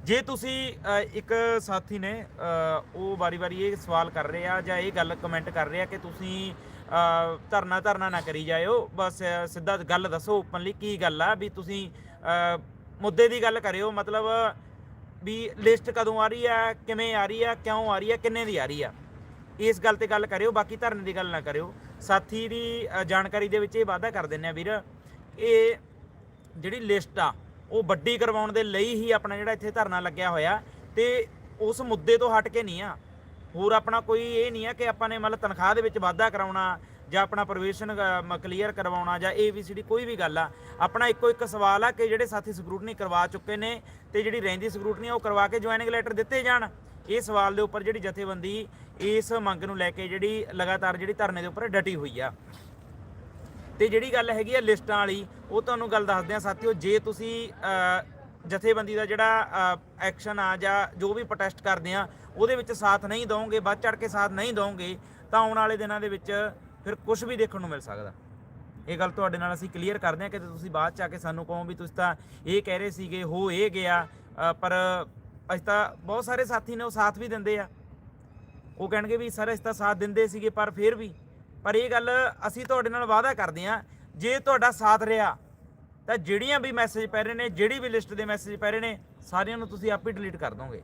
ਜੇ ਤੁਸੀਂ ਅ, ਇੱਕ ਸਾਥੀ ਨੇ ਅ, ਉਹ ਵਾਰੀ-ਵਾਰੀ ਇਹ ਸਵਾਲ ਕਰ ਰਹੇ ਆ ਜਾਂ ਇਹ ਗੱਲ ਕਮੈਂਟ ਕਰ ਰਹੇ ਆ ਕਿ ਤੁਸੀਂ ਅ, ਧਰਨਾ ਧਰਨਾ ਨਾ ਕਰੀ ਜਾਇਓ ਬਸ ਅ, ਸਿੱਧਾ ਗੱਲ ਦੱਸੋ ਓਪਨਲੀ ਕੀ ਗੱਲ ਆ ਵੀ ਤੁਸੀਂ ਅ, ਮੁੱਦੇ ਦੀ ਗੱਲ ਕਰਿਓ ਮਤਲਬ ਵੀ ਲਿਸਟ ਕਦੋਂ ਆ ਰਹੀ ਆ ਕਿਵੇਂ ਆ ਰਹੀ ਆ ਕਿਉਂ ਆ ਰਹੀ ਆ ਕਿੰਨੇ ਦੀ ਆ ਰਹੀ ਆ। ਇਸ ਗੱਲ ਤੇ ਗੱਲ ਕਰਿਓ ਬਾਕੀ ਧਰਨੇ ਦੀ ਗੱਲ ਨਾ ਕਰਿਓ। ਸਾਥੀ ਦੀ ਜਾਣਕਾਰੀ ਦੇ ਵਿੱਚ ਇਹ ਵਾਅਦਾ ਕਰ ਦਿੰਨੇ ਆ ਵੀਰ, ਇਹ ਜਿਹੜੀ ਲਿਸਟ ਆ, ਉਹ ਵੱਡੀ ਕਰਵਾਉਣ ਦੇ ਲਈ ਹੀ ਆਪਣਾ ਜਿਹੜਾ ਇੱਥੇ ਧਰਨਾ ਲੱਗਿਆ ਹੋਇਆ, ਤੇ ਉਸ ਮੁੱਦੇ ਤੋਂ ਹਟ ਕੇ ਨਹੀਂ ਆ। ਹੋਰ ਆਪਣਾ ਕੋਈ ਇਹ ਨਹੀਂ ਆ ਕਿ ਆਪਾਂ ਨੇ ਮਤਲਬ ਤਨਖਾਹ ਦੇ ਵਿੱਚ ਵਾਧਾ ਕਰਾਉਣਾ, ਜਾਂ ਆਪਣਾ ਪ੍ਰੋਵੀਜ਼ਨ ਕਲੀਅਰ ਕਰਵਾਉਣਾ, ਜਾਂ ਏਬੀਸੀਡੀ ਕੋਈ ਵੀ ਗੱਲ ਆ, ਆਪਣਾ ਇੱਕੋ ਇੱਕ ਸਵਾਲ ਆ ਕਿ ਜਿਹੜੇ ਸਾਥੀ ਸਕਰੂਟਨੀ ਕਰਵਾ ਚੁੱਕੇ ਨੇ, ਤੇ ਜਿਹੜੀ ਰਹਿੰਦੀ ਸਕਰੂਟਨੀ ਆ ਉਹ ਕਰਵਾ ਕੇ ਜੁਆਇਨਿੰਗ ਲੈਟਰ ਦਿੱਤੇ ਜਾਣ। ਇਹ ਸਵਾਲ ਦੇ ਉੱਪਰ ਜਿਹੜੀ ਜਥੇਬੰਦੀ ਇਸ ਮੰਗ ਨੂੰ ਲੈ ਕੇ ਜਿਹੜੀ ਲਗਾਤਾਰ ਜਿਹੜੀ ਧਰਨੇ ਦੇ ਉੱਪਰ ਡਟੀ ਹੋਈ ਆ। ਤੇ ਜਿਹੜੀ ਗੱਲ ਹੈਗੀ ਆ ਲਿਸਟਾਂ ਵਾਲੀ, ਉਹ ਤੁਹਾਨੂੰ ਗੱਲ ਦੱਸਦੇ ਆ ਸਾਥੀਓ, ਜੇ ਤੁਸੀਂ ਜਥੇਬੰਦੀ ਦਾ ਜਿਹੜਾ ਐਕਸ਼ਨ ਆ ਜਾਂ ਜੋ ਵੀ ਪ੍ਰੋਟੈਸਟ ਕਰਦੇ ਆ, ਉਹਦੇ ਵਿੱਚ ਸਾਥ ਨਹੀਂ ਦਵੋਗੇ, ਵੱਧ ਚੜ ਕੇ ਸਾਥ ਨਹੀਂ ਦਵੋਗੇ, ਤਾਂ ਆਉਣ ਵਾਲੇ ਦਿਨਾਂ ਦੇ ਵਿੱਚ ਫਿਰ ਕੁਝ ਵੀ ਦੇਖਣ ਨੂੰ ਮਿਲ ਸਕਦਾ। ਇਹ ਗੱਲ ਤੁਹਾਡੇ ਨਾਲ ਅਸੀਂ ਕਲੀਅਰ ਕਰਦੇ ਹਾਂ ਕਿ ਤੁਸੀਂ ਬਾਅਦ ਚ ਆ ਕੇ ਸਾਨੂੰ ਕਹੋ ਵੀ ਤੁਸੀਂ ਤਾਂ ਇਹ ਕਹਿ ਰਹੇ ਸੀਗੇ, ਹੋ ਇਹ ਗਿਆ ਪਰ ਅੱਜ ਤਾਂ ਬਹੁਤ ਸਾਰੇ ਸਾਥੀ ਨੇ ਉਹ ਸਾਥ ਵੀ ਦਿੰਦੇ ਆ। ਉਹ ਕਹਿਣਗੇ ਵੀ ਸਰ ਅਸੀਂ ਤਾਂ ਸਾਥ ਦਿੰਦੇ ਸੀਗੇ, ਪਰ ਫਿਰ ਵੀ। ਪਰ ਇਹ ਗੱਲ ਅਸੀਂ ਤੁਹਾਡੇ ਨਾਲ ਵਾਅਦਾ ਕਰਦੇ ਹਾਂ, ਜੇ ਤੁਹਾਡਾ ਸਾਥ ਰਿਹਾ, ਤਾਂ ਜਿਹੜੀਆਂ ਵੀ ਮੈਸੇਜ ਪੈ ਰਹੇ ਨੇ, ਜਿਹੜੀ ਵੀ ਲਿਸਟ ਦੇ ਮੈਸੇਜ ਪੈ ਰਹੇ ਨੇ, ਸਾਰਿਆਂ ਨੂੰ ਤੁਸੀਂ ਆਪੇ ਡਿਲੀਟ ਕਰ ਦੋਗੇ।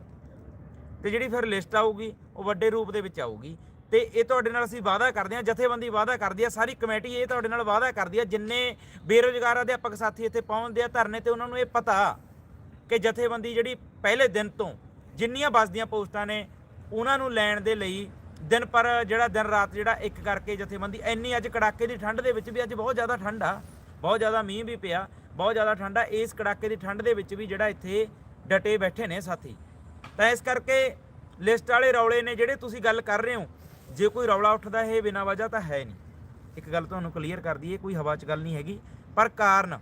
ਤੇ ਜਿਹੜੀ ਫਿਰ ਲਿਸਟ ਆਊਗੀ, ਉਹ ਵੱਡੇ ਰੂਪ ਦੇ ਵਿੱਚ ਆਊਗੀ। ਤੇ ਇਹ ਤੁਹਾਡੇ ਨਾਲ ਅਸੀਂ ਵਾਅਦਾ ਕਰਦੇ ਹਾਂ, ਜਥੇਬੰਦੀ ਵਾਅਦਾ ਕਰਦੀ ਆ, ਸਾਰੀ ਕਮੇਟੀ ਇਹ ਤੁਹਾਡੇ ਨਾਲ ਵਾਅਦਾ ਕਰਦੀ ਆ, ਜਿੰਨੇ ਬੇਰੋਜ਼ਗਾਰ ਅਧਿਆਪਕ ਸਾਥੀ ਇੱਥੇ ਪਹੁੰਚਦੇ ਆ ਧਰਨੇ ਤੇ ਉਹਨਾਂ ਨੂੰ ਇਹ ਪਤਾ। ਕਿ ਜਥੇਬੰਦੀ ਜਿਹੜੀ ਪਹਿਲੇ ਦਿਨ ਤੋਂ ਜਿੰਨੀਆਂ ਬਸਦੀਆਂ ਪੋਸਟਾਂ ਨੇ, ਉਹਨਾਂ ਨੂੰ ਲੈਣ ਦੇ ਲਈ ਦਿਨ ਪਰ ਜਿਹੜਾ ਦਿਨ ਰਾਤ ਜਿਹੜਾ ਇੱਕ ਕਰਕੇ ਜਥੇਬੰਦੀ, ਇੰਨੀ ਅੱਜ ਕੜਾਕੇ ਦੀ ਠੰਡ ਦੇ ਵਿੱਚ ਵੀ ਅੱਜ ਬਹੁਤ ਜ਼ਿਆਦਾ ਠੰਡ ਆ, ਬਹੁਤ ਜ਼ਿਆਦਾ ਮੀਂਹ ਵੀ ਪਿਆ, ਬਹੁਤ ਜ਼ਿਆਦਾ ਠੰਡ ਆ, ਇਸ ਕੜਾਕੇ ਦੀ ਠੰਡ ਦੇ ਵਿੱਚ ਵੀ ਜਿਹੜਾ ਇੱਥੇ ਡਟੇ ਬੈਠੇ ਨੇ ਸਾਥੀ। ਤਾਂ ਇਸ ਕਰਕੇ ਲਿਸਟ ਵਾਲੇ ਰੌਲੇ ਨੇ ਜਿਹੜੇ ਤੁਸੀਂ ਗੱਲ ਕਰ ਰਹੇ ਹੋ, ਜੇ ਕੋਈ ਰੌਲਾ ਉੱਠਦਾ ਇਹ ਬਿਨਾਂ ਵਜ੍ਹਾ ਤਾਂ ਹੈ ਨਹੀਂ। ਇੱਕ ਗੱਲ ਤੁਹਾਨੂੰ ਕਲੀਅਰ ਕਰ ਦਈਏ, ਕੋਈ ਹਵਾ 'ਚ ਗੱਲ ਨਹੀਂ ਹੈਗੀ, ਪਰ ਕਾਰਨ,